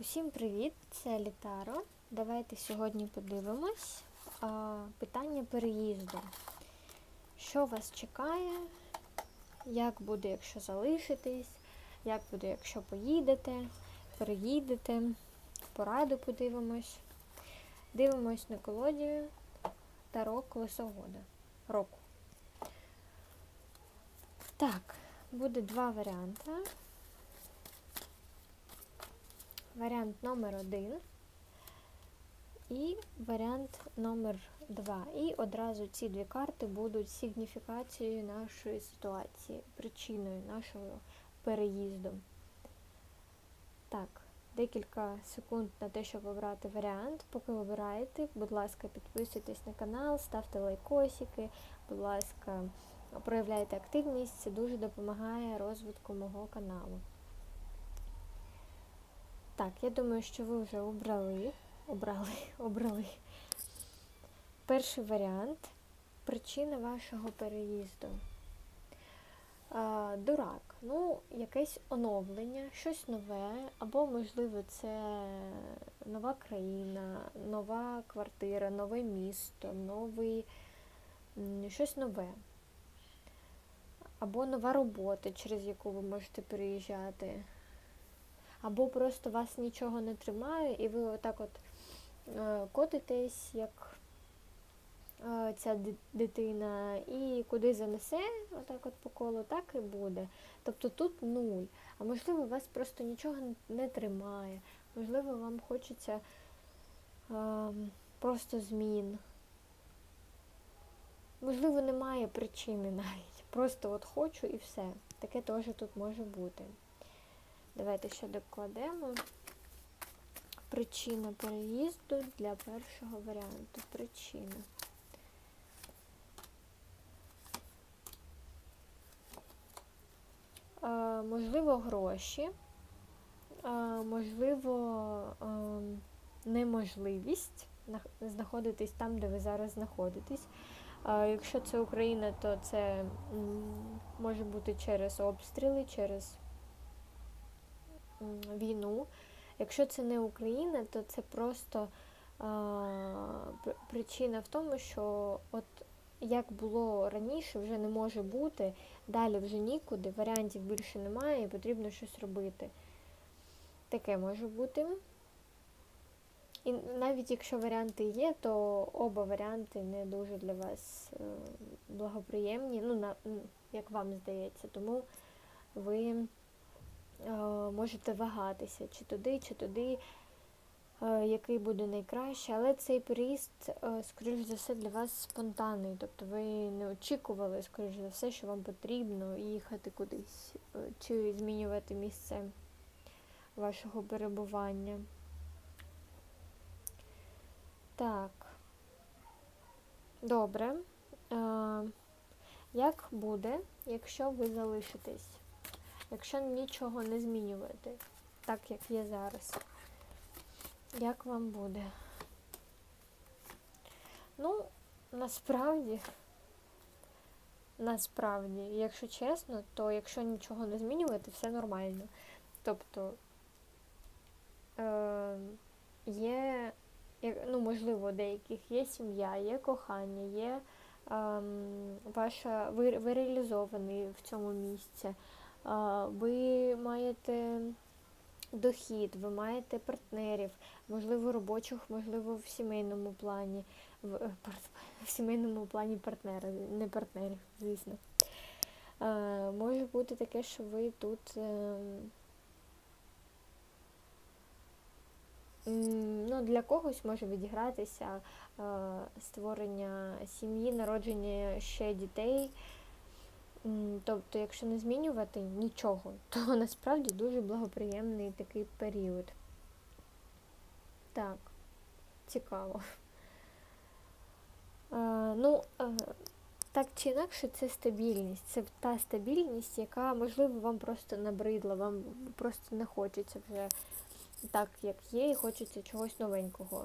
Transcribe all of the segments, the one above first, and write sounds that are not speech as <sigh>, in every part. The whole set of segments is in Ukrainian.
Усім привіт! Це Літаро. Давайте сьогодні подивимось питання переїзду. Що вас чекає? Як буде, якщо залишитесь? Як буде, якщо поїдете, переїдете? Пораду подивимось. Дивимось на колоді Таро Колесогода року. Так, буде два варіанти. Варіант номер один і варіант номер два. І одразу ці дві карти будуть сигніфікацією нашої ситуації, причиною нашого переїзду. Так, декілька секунд на те, щоб обрати варіант. Поки обираєте, будь ласка, підписуйтесь на канал, ставте лайкосики, будь ласка, проявляйте активність, це дуже допомагає розвитку мого каналу. Так, я думаю, що ви вже обрали, обрали, <laughs> обрали. Перший варіант причина вашого переїзду. Дурак. Ну, якесь оновлення, щось нове, або, можливо, це нова країна, нова квартира, нове місто, новий, щось нове. Або нова робота, через яку ви можете переїжджати або просто вас нічого не тримає, і ви отак от е, котитесь, як е, ця дитина, і куди занесе, отак от по колу, так і буде. Тобто тут нуль. А можливо, вас просто нічого не тримає. Можливо, вам хочеться е, просто змін. Можливо, немає причини <laughs> навіть. Просто от хочу і все. Таке теж тут може бути. Давайте ще докладемо. Причина переїзду для першого варіанту. Причина. Е, можливо, гроші, е, можливо, е, неможливість знаходитись там, де ви зараз знаходитесь. Е, якщо це Україна, то це може бути через обстріли, через війну. Якщо це не Україна, то це просто а, причина в тому, що от як було раніше, вже не може бути, далі вже нікуди, варіантів більше немає, і потрібно щось робити. Таке може бути. І навіть якщо варіанти є, то оба варіанти не дуже для вас е, благоприємні, ну, на, як вам здається, тому ви Е, можете вагатися, чи туди, чи туди, е, який буде найкраще. Але цей переїзд, е, скоріш за все, для вас спонтанний. Тобто ви не очікували, скоріш за все, що вам потрібно їхати кудись, чи змінювати місце вашого перебування. Так. Добре. Як буде, якщо ви залишитесь? Якщо нічого не змінювати, так як є зараз. Як вам буде? Ну, насправді, насправді, якщо чесно, то якщо нічого не змінювати, все нормально. Тобто е, є, ну, можливо, деяких є сім'я, є кохання, є е, ваша, ви, ви реалізований в цьому місці ви маєте дохід, ви маєте партнерів, можливо, робочих, можливо, в сімейному плані, в, е, <laughs> в сімейному плані партнера, не партнерів, звісно. Може бути таке, що ви тут. Ем, ну, Для когось може відігратися створення сім'ї, народження ще дітей. Тобто, якщо не змінювати нічого, <laughs> то насправді дуже благоприємний такий період. Так, цікаво. А, <laughs> ну, а, так чи інакше, це стабільність. Це та стабільність, яка, можливо, вам просто набридла, вам просто не хочеться вже так, як є, і хочеться чогось новенького.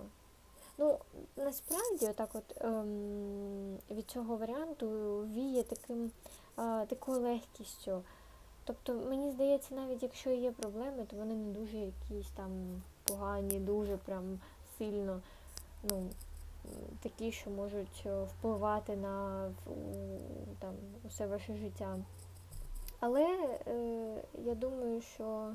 Ну, насправді, отак от ем, від цього варіанту віє таким такою легкістю. Тобто, мені здається, навіть якщо є проблеми, то вони не дуже якісь там погані, дуже прям сильно, ну, такі, що можуть е, впливати на там, усе ваше життя. Але е, я думаю, що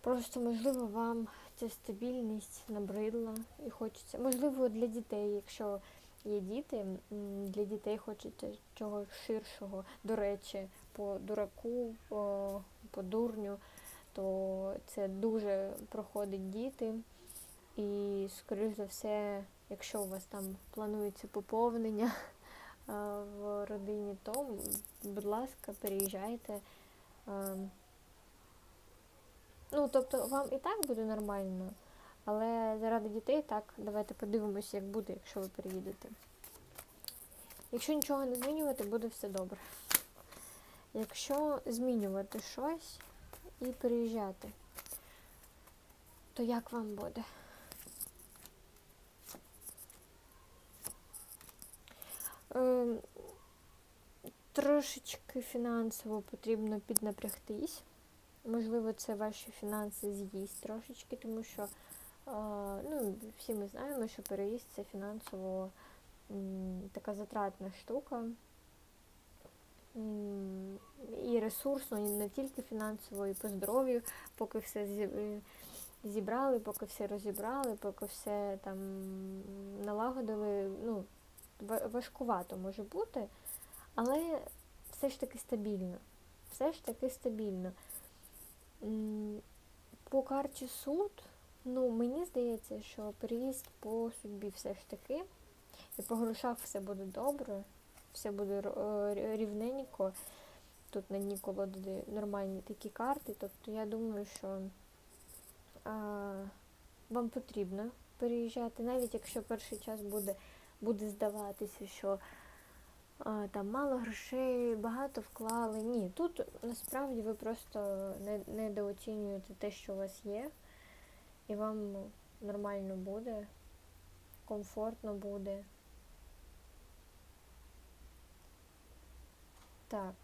просто, можливо, вам ця стабільність набридла і хочеться. Можливо, для дітей, якщо є діти, для дітей хочеться чогось ширшого. До речі, по дураку, по, по дурню, то це дуже проходить діти. І, скоріш за все, якщо у вас там планується поповнення <laughs> в родині, то, будь ласка, переїжджайте. Ну, тобто, вам і так буде нормально, але заради дітей так, давайте подивимося, як буде, якщо ви переїдете. Якщо нічого не змінювати, буде все добре. Якщо змінювати щось і переїжджати, то як вам буде? Ем, Трошечки фінансово потрібно піднапрягтись. Можливо, це ваші фінанси з'їсть трошечки, тому що ну, всі ми знаємо, що переїзд це фінансово така затратна штука. І ресурсно, і не тільки фінансово, і по здоров'ю, поки все е, зібрали, поки все розібрали, поки все там налагодили. Ну, важкувато може бути, але все ж таки стабільно. Все ж таки стабільно. По карті суд, ну мені здається, що переїзд по судьбі все ж таки. І по грошах все буде добре, все буде е, рівненько. Тут на дні колоди нормальні такі карти. Тобто я думаю, що а, вам потрібно переїжджати, навіть якщо перший час буде, буде здаватися, що а, там мало грошей, багато вклали. Ні, тут насправді ви просто не, недооцінюєте те, що у вас є, і вам ну, нормально буде, комфортно буде. Так.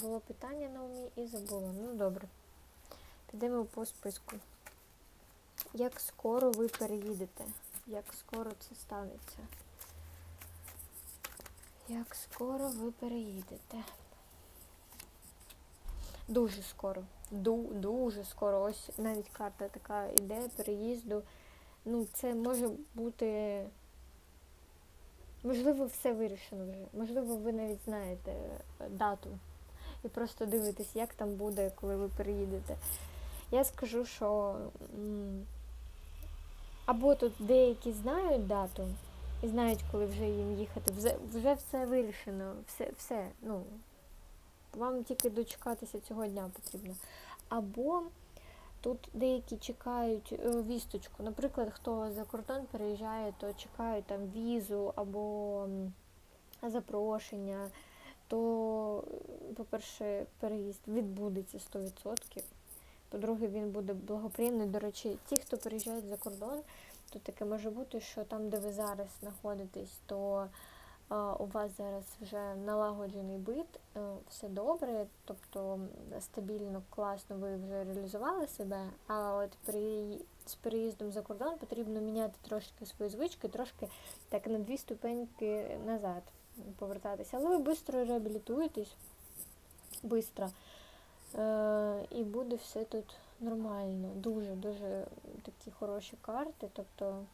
Було питання на умі і забула. Ну добре. Підемо по списку. Як скоро ви переїдете? Як скоро це станеться? Як скоро ви переїдете? Дуже скоро. Ду, дуже скоро. Ось навіть карта така іде переїзду. Ну, це може бути. Можливо, все вирішено вже. Можливо, ви навіть знаєте е, дату. І просто дивитесь, як там буде, коли ви переїдете. Я скажу, що або тут деякі знають дату і знають, коли вже їм їхати. Вже, вже все вирішено, все, все. Ну, вам тільки дочекатися цього дня потрібно. Або тут деякі чекають е, вісточку. Наприклад, хто за кордон переїжджає, то чекають там візу або запрошення. То, е, по-перше, переїзд відбудеться 100%. По-друге, він буде благоприємний. До речі, ті, хто переїжджають за кордон, то таке може бути, що там, де ви зараз знаходитесь, то у вас зараз вже налагоджений бит, е, все добре, тобто стабільно, класно ви вже реалізували себе, а от при, з переїздом за кордон потрібно міняти трошки свої звички, трошки так на дві ступеньки назад повертатися. Але ви швидко реабілітуєтесь, швидко. Е, і буде все тут нормально. Дуже-дуже такі хороші карти. Тобто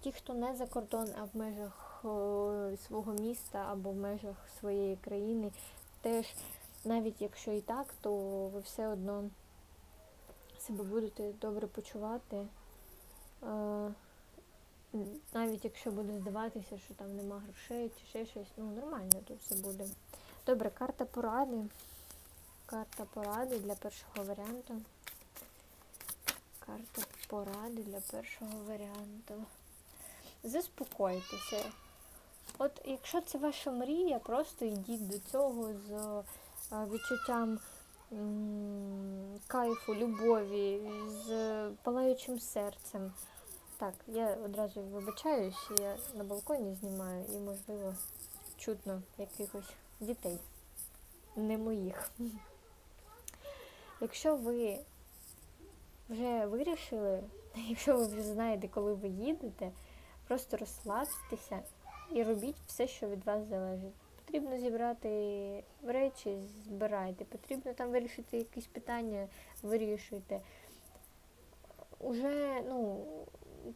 ті, хто не за кордон, а в межах свого міста або в межах своєї країни, теж, навіть якщо і так, то ви все одно себе будете добре почувати. Е, навіть якщо буде здаватися, що там нема грошей чи ще щось, ну нормально тут все буде. Добре, карта поради. Карта поради для першого варіанту. Карта поради для першого варіанту. Заспокойтеся. От якщо це ваша мрія, просто йдіть до цього з е, відчуттям кайфу, любові, з палаючим серцем. Так, я одразу вибачаюсь, я на балконі знімаю і, можливо, чутно якихось дітей, не моїх. Якщо ви вже вирішили, <laughs> якщо ви вже знаєте, коли ви їдете, просто розслабтеся і робіть все, що від вас залежить. Потрібно зібрати речі, збирайте, потрібно там вирішити якісь питання, вирішуйте. Уже, ну,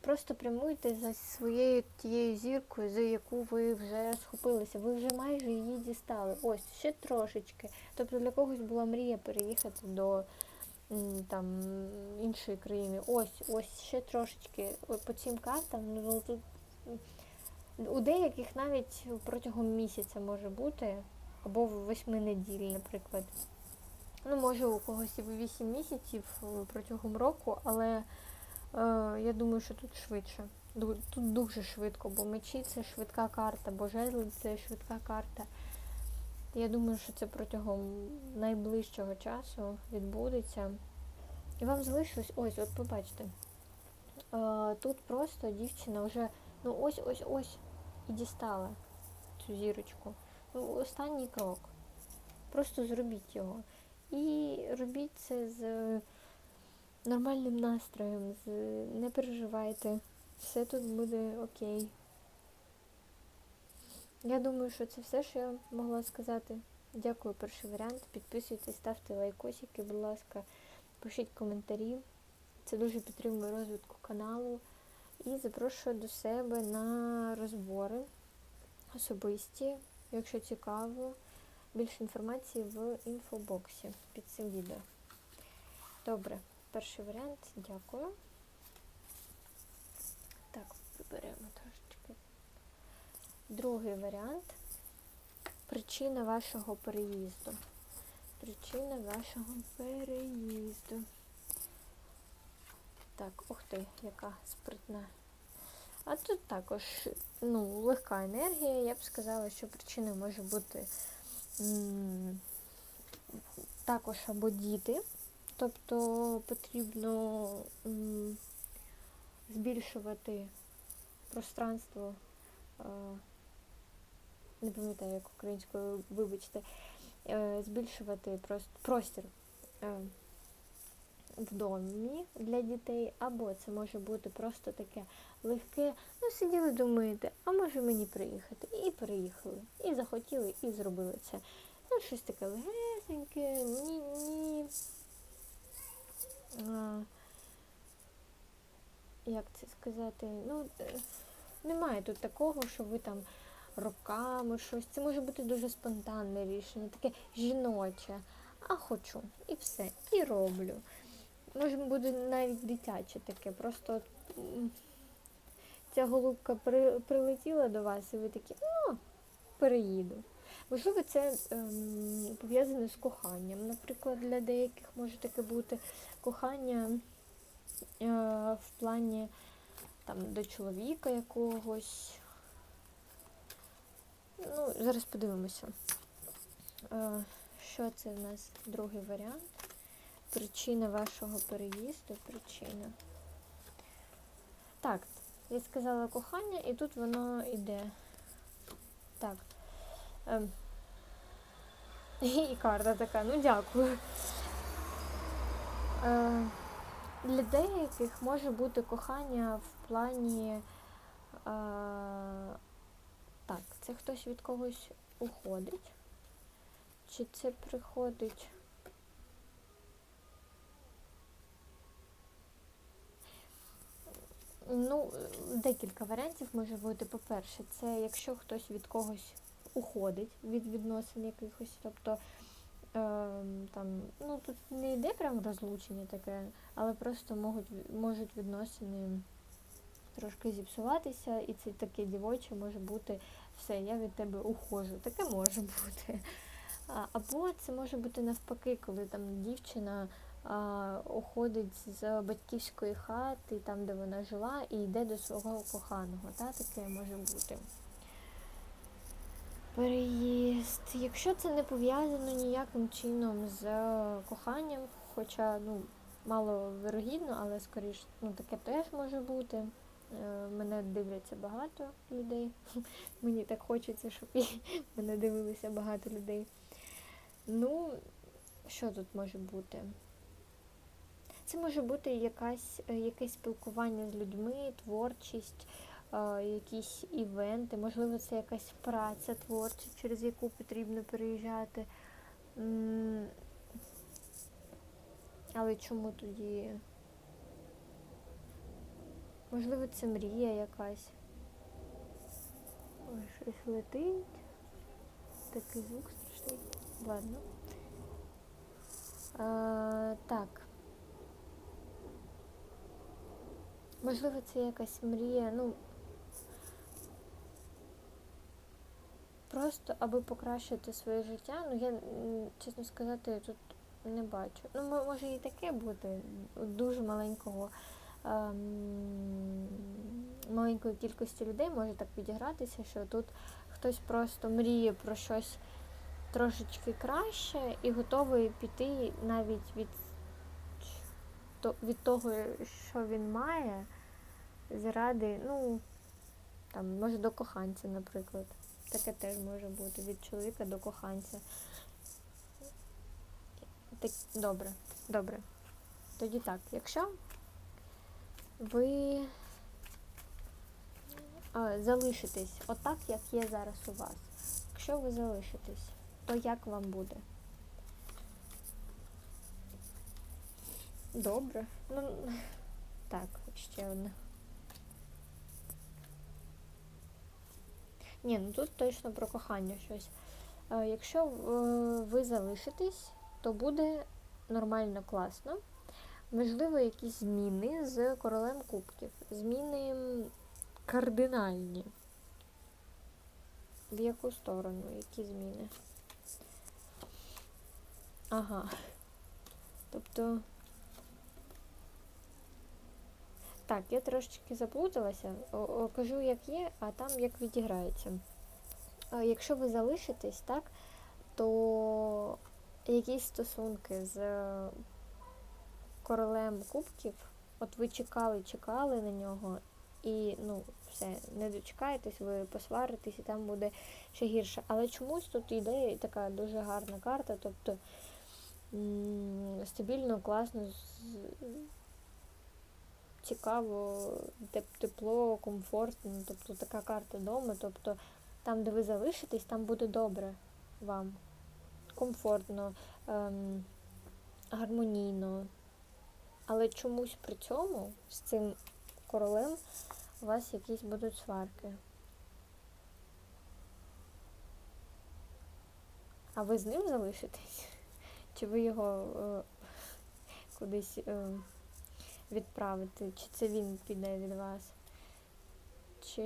просто прямуйте за своєю тією зіркою, за яку ви вже схопилися. Ви вже майже її дістали. Ось, ще трошечки. Тобто для когось була мрія переїхати до там іншої країни. Ось, ось ще трошечки. По цим картам, ну тут у деяких навіть протягом місяця може бути, або восьми неділь, наприклад. Ну, може, у когось і 8 місяців е, протягом року, але е, я думаю, що тут швидше. Тут дуже швидко, бо мечі це швидка карта, бо жезли це швидка карта. Я думаю, що це протягом найближчого часу відбудеться. І вам залишилось, ось, от побачите. Е, тут просто дівчина вже, ну ось, ось, ось, і дістала цю зірочку. Ну, останній крок. Просто зробіть його. І робіть це з нормальним настроєм, з не переживайте. Все тут буде окей. Я думаю, що це все, що я могла сказати. Дякую, перший варіант. Підписуйтесь, ставте лайкосики, будь ласка, пишіть коментарі. Це дуже підтримує розвитку каналу. І запрошую до себе на розбори особисті, якщо цікаво. Більше інформації в інфобоксі під цим відео. Добре, перший варіант, дякую. Так, приберемо трошечки. Другий варіант. Причина вашого переїзду. Причина вашого переїзду. Так, ух ти, яка спритна. А тут також ну, легка енергія. Я б сказала, що причиною може бути м, також або діти. Тобто потрібно м, збільшувати пространство, е, не пам'ятаю, як українською, вибачте, е, збільшувати прос- простір е, в домі для дітей, або це може бути просто таке легке, ну сиділи, думаєте, а може мені приїхати? І приїхали, і захотіли, і зробили це. Ну, щось таке легесеньке, ні, ні. Як це сказати? Ну, е, немає тут такого, що ви там роками щось. Це може бути дуже спонтанне рішення, таке жіноче. А хочу. І все. І роблю. Може буде навіть дитяче таке. Просто ця голубка при, прилетіла до вас, і ви такі, о, переїду. Можливо, це ем, пов'язане з коханням. Наприклад, для деяких може таке бути кохання е, в плані там, до чоловіка якогось. Ну, зараз подивимося. Е, що це у нас другий варіант? Причина вашого переїзду, причина. Так, я сказала кохання, і тут воно йде. Так. Ем. <laughs> І карта така, ну дякую. Е, для деяких може бути кохання в плані. Е, так, це хтось від когось уходить. Чи це приходить? Ну, декілька варіантів може бути. По-перше, це якщо хтось від когось уходить від відносин якихось, тобто ем, там, ну тут не йде прям розлучення таке, але просто можуть, можуть відносини трошки зіпсуватися, і це таке дівоче може бути все, я від тебе ухожу. Таке може бути. Або це може бути навпаки, коли там дівчина уходить з батьківської хати, там, де вона жила, і йде до свого коханого. Та? Таке може бути. Переїзд. Якщо це не пов'язано ніяким чином з коханням, хоча ну, мало вирогідно, але скоріш ну, таке теж може бути. Е, Мене дивляться багато людей. <laughs> Мені так хочеться, щоб <laughs> мене дивилися багато людей. Ну, що тут може бути? Це може бути якась, е, якесь спілкування з людьми, творчість, е, якісь івенти, можливо, це якась праця творча, через яку потрібно переїжджати. Але чому тоді? Можливо, це мрія якась. Ой, щось летить. Такий звук страшний. Ладно. А, так. Можливо, це якась мрія, ну. Просто аби покращити своє життя. Ну, я, чесно сказати, тут не бачу. Ну, мо- може і таке бути. Дуже маленького. ем, маленької кількості людей може так відігратися, що тут хтось просто мріє про щось трошечки краще і готовий піти навіть від, від того, що він має, заради, ну, там, може, до коханця, наприклад. Таке теж може бути від чоловіка до коханця. Так, добре, добре. Тоді так, якщо ви а, залишитесь отак, як є зараз у вас. Якщо ви залишитесь, то як вам буде? Добре. Ну, так, ще одне. Ні, ну тут точно про кохання щось. Е, Якщо е, ви залишитесь, то буде нормально, класно. Можливо, якісь зміни з королем кубків. Зміни кардинальні. В яку сторону? Які зміни? Ага. Тобто. Так, я трошечки заплуталася. Кажу, як є, а там як відіграється. Якщо ви залишитесь, так, то якісь стосунки з е, королем кубків, от ви чекали, чекали на нього, і ну, все, не дочекаєтесь, ви посваритесь, і там буде ще гірше. Але чомусь тут йде така дуже гарна карта, тобто стабільно, класно, цікаво, теп- тепло, комфортно, тобто така карта дому, тобто там, де ви залишитесь, там буде добре вам. Комфортно, ем, гармонійно. Але чомусь при цьому з цим королем у вас якісь будуть сварки. А ви з ним залишитесь? Чи ви його е, кудись е, відправите? Чи це він піде від вас? Чи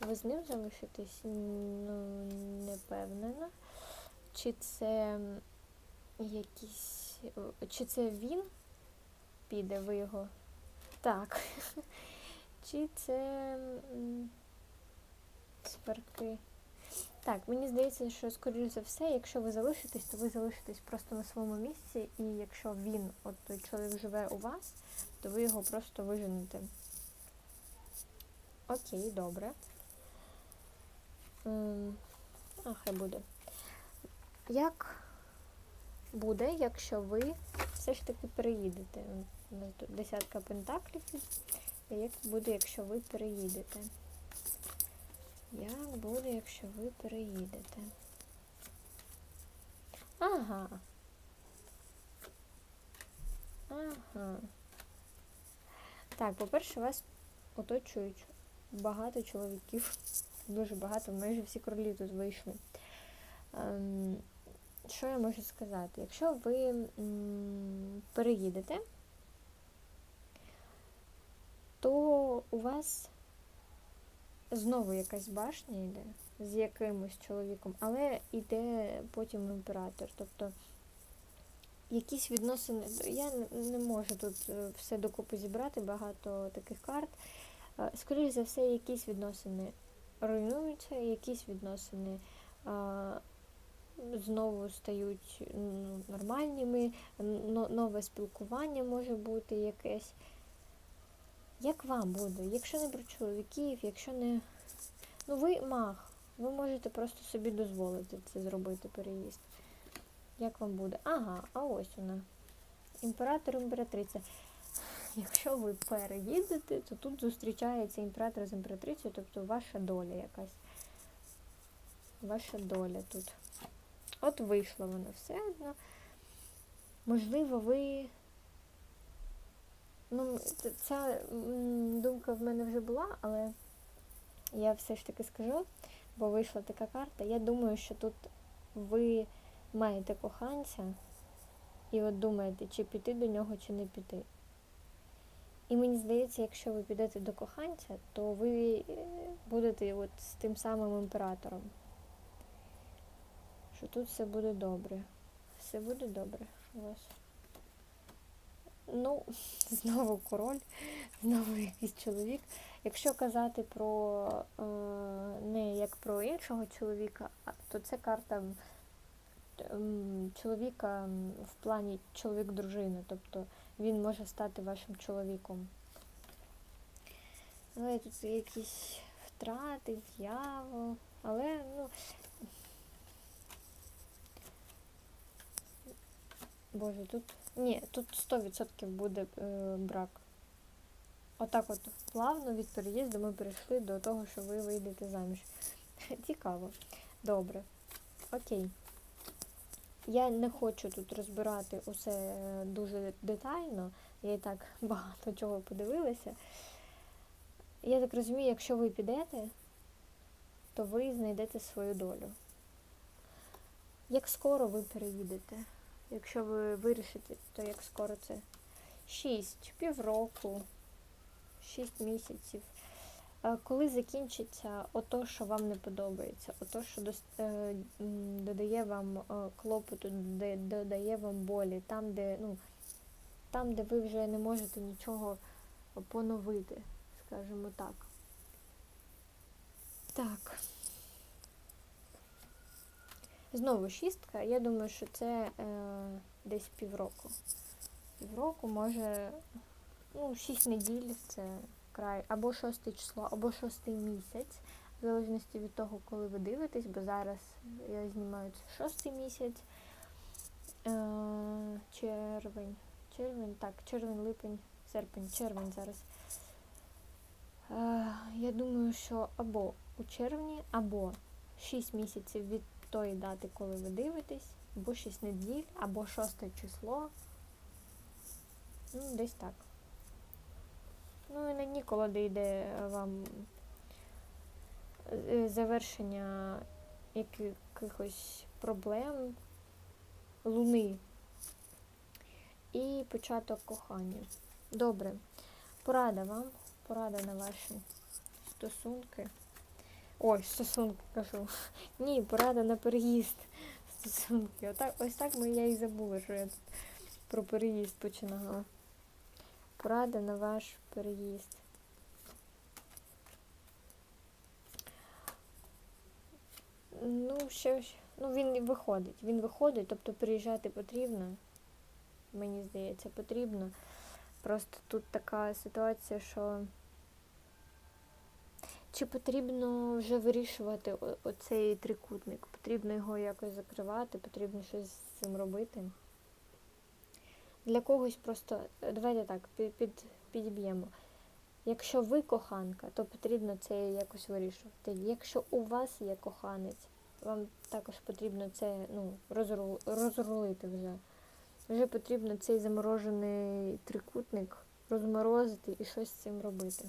ви з ним залишитесь? Ну, не впевнена. Чи це якісь. Чи це він піде, ви його? Так. <laughs> Чи це м, сварки? Так, мені здається, що скоріш за все, якщо ви залишитесь, то ви залишитесь просто на своєму місці, і якщо він, от той чоловік живе у вас, то ви його просто виженете. Окей, добре. М, А, хай буде. Як буде, якщо ви все ж таки переїдете? У нас тут десятка пентаклів. Як буде, якщо ви переїдете? Як буде, якщо ви переїдете? Ага. Ага. Так, по-перше, вас оточують багато чоловіків. <laughs> Дуже багато, майже всі королі тут вийшли. Ем, що я можу сказати? Якщо ви м, переїдете, то у вас знову якась башня йде з якимось чоловіком, але йде потім імператор. Тобто якісь відносини. Я не- можу тут е, все докупи зібрати, багато таких карт. Е, Скоріше за все, якісь відносини руйнуються, якісь відносини знову стають нормальними, но- нове спілкування може бути якесь. Як вам буде? Якщо не про чоловіків, якщо не. Ну ви мах. Ви можете просто собі дозволити це зробити, переїзд. Як вам буде? Ага, а ось вона. Імператор, імператриця. Якщо ви переїдете, то тут зустрічається імператор з імператрицею, тобто ваша доля якась. Ваша доля тут. От вийшло воно все одно. Можливо, ви. Ну, ця думка в мене вже була, але я все ж таки скажу, бо вийшла така карта. Я думаю, що тут ви маєте коханця, і от думаєте, чи піти до нього, чи не піти. І мені здається, якщо ви підете до коханця, то ви е, будете от з тим самим імператором. Що тут все буде добре. Все буде добре у вас. Ну, <laughs> знову король, знову якийсь чоловік. Якщо казати про е, не як про іншого чоловіка, то це карта чоловіка в плані чоловік-дружина. Тобто він може стати вашим чоловіком. Але тут якісь втрати, дьявол. Але, ну. Боже, тут. Ні, тут 100% буде е, брак. Отак от плавно від переїзду ми перейшли до того, що ви вийдете заміж. <laughs> Цікаво. Добре. Окей. Я не хочу тут розбирати усе е, дуже детально. Я і так <laughs> багато чого подивилася. Я так розумію, якщо ви підете, то ви знайдете свою долю. Як скоро ви переїдете? Якщо ви вирішите, то як скоро це? Шість, півроку, шість місяців. Е, Коли закінчиться ото, що вам не подобається, ото, що е, додає вам е, клопоту, додає вам болі, там, де, ну, там, де ви вже не можете нічого поновити, скажімо так. Так. Знову шістка. Я думаю, що це е, десь півроку. Півроку, може, ну, шість неділь це край, або шосте число, або шостий місяць, в залежності від того, коли ви дивитесь, бо зараз я знімаю це шостий місяць. Е, червень. Червень, так, червень, липень, серпень, червень зараз. Е, я думаю, що або у червні, або 6 місяців від тої дати, коли ви дивитесь, або 6 неділь, або 6 число. Ну, десь так. Ну і на ніколи дійде вам е, завершення якихось проблем, луни і початок кохання. Добре. Порада вам, порада на ваші стосунки. Ой, стосунки кажу. <laughs> Ні, порада на переїзд <laughs> стосунки. Отак, ось так ми я і забула, що я тут про переїзд починала. Порада на ваш переїзд. Ну, ж, ну він виходить. Він виходить, тобто переїжджати потрібно. Мені здається, потрібно. Просто тут така ситуація, що чи потрібно вже вирішувати оцей трикутник? Потрібно його якось закривати, потрібно щось з цим робити. Для когось просто, е, давайте так, під, під, підіб'ємо. Якщо ви коханка, то потрібно це якось вирішувати. Якщо у вас є коханець, вам також потрібно це ну, розру, розрулити вже. Вже потрібно цей заморожений трикутник розморозити і щось з цим робити.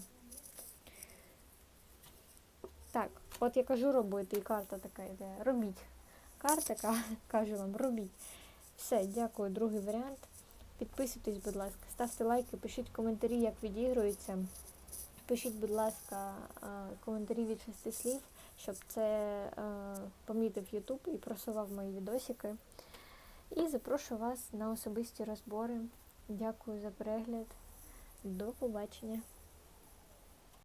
Так, от я кажу робити, і карта така йде. Робіть. Карта ка- <laughs> каже вам, робіть. Все, дякую, другий варіант. Підписуйтесь, будь ласка, ставте лайки, пишіть коментарі, як відігрується. Пишіть, будь ласка, коментарі від шести слів, щоб це помітив YouTube і просував мої відосики. І запрошую вас на особисті розбори. Дякую за перегляд. До побачення.